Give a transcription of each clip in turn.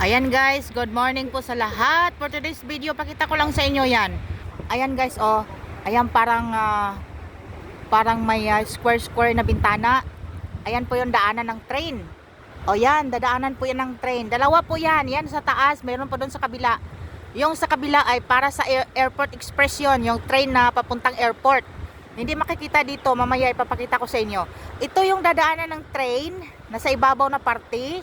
Ayan guys, good morning po sa lahat. For today's video, pakita ko lang sa inyo yan. Ayan guys, oh. Ayan parang ah, parang may ah, square-square na bintana. Ayan po yung daanan ng train. O yan, dadaanan po yan ng train. Dalawa po yan. Yan sa taas, mayroon po doon sa kabila. Yung sa kabila ay para sa air- airport express yun, yung train na papuntang airport. Hindi makikita dito, mamaya ipapakita ko sa inyo. Ito yung dadaanan ng train, nasa ibabaw na parte.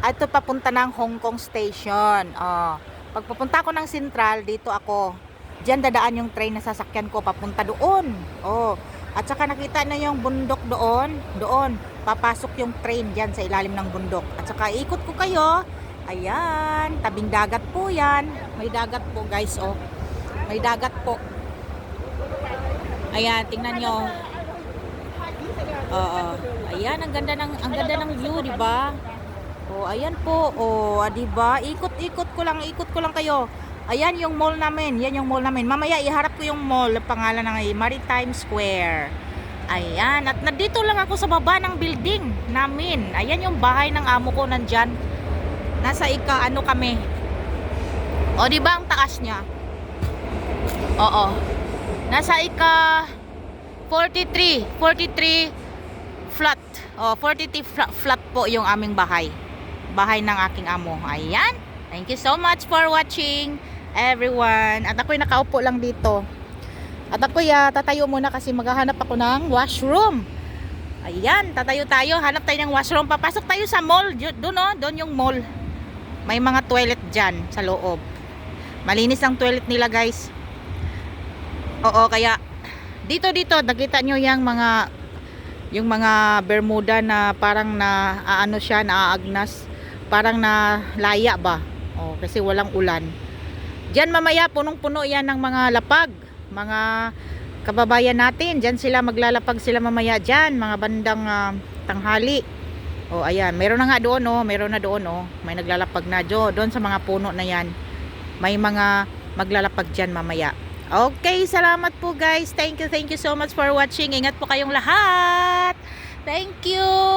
At ito papunta ng Hong Kong Station. Oh. Pag papunta ko ng Central, dito ako. Diyan dadaan yung train na sasakyan ko papunta doon. Oh. At saka nakita na yung bundok doon. Doon. Papasok yung train diyan sa ilalim ng bundok. At saka ikot ko kayo. Ayan. Tabing dagat po yan. May dagat po guys. Oh. May dagat po. Ayan. Tingnan nyo. Oo. Ayan. Ang ganda ng, ang ganda ng view, di ba? Oh, ayan po. Oh, ah, 'di ba? Ikot-ikot ko lang, ikot ko lang kayo. Ayan yung mall namin. Yan yung mall namin. Mamaya iharap ko yung mall, ang pangalan ng ay Maritime Square. Ayan, at nandito lang ako sa baba ng building namin. Ayan yung bahay ng amo ko nandyan. Nasa ika ano kami. O, di ba ang taas niya? Oo. Nasa ika 43, 43 flat. Oh, 43 flat, flat po yung aming bahay. Bahay ng aking amo. Ayan. Thank you so much for watching everyone. At ako'y nakaupo lang dito. At ako'y ah, tatayo muna kasi maghahanap ako ng washroom. Ayan, tatayo tayo. Hanap tayo ng washroom. Papasok tayo sa mall. Doon oh, doon yung mall. May mga toilet dyan sa loob. Malinis ang toilet nila guys. Oo, kaya dito dito nakita nyo yung mga yung mga bermuda na parang na aano siya naaagnas parang na laya ba oh, kasi walang ulan Diyan mamaya punong-puno yan ng mga lapag mga kababayan natin Diyan sila maglalapag sila mamaya diyan mga bandang ah, tanghali oh ayan meron na nga doon oh meron na doon oh may naglalapag na do doon sa mga puno na yan may mga maglalapag diyan mamaya Okay, salamat po guys. Thank you, thank you so much for watching. Ingat po kayong lahat. Thank you.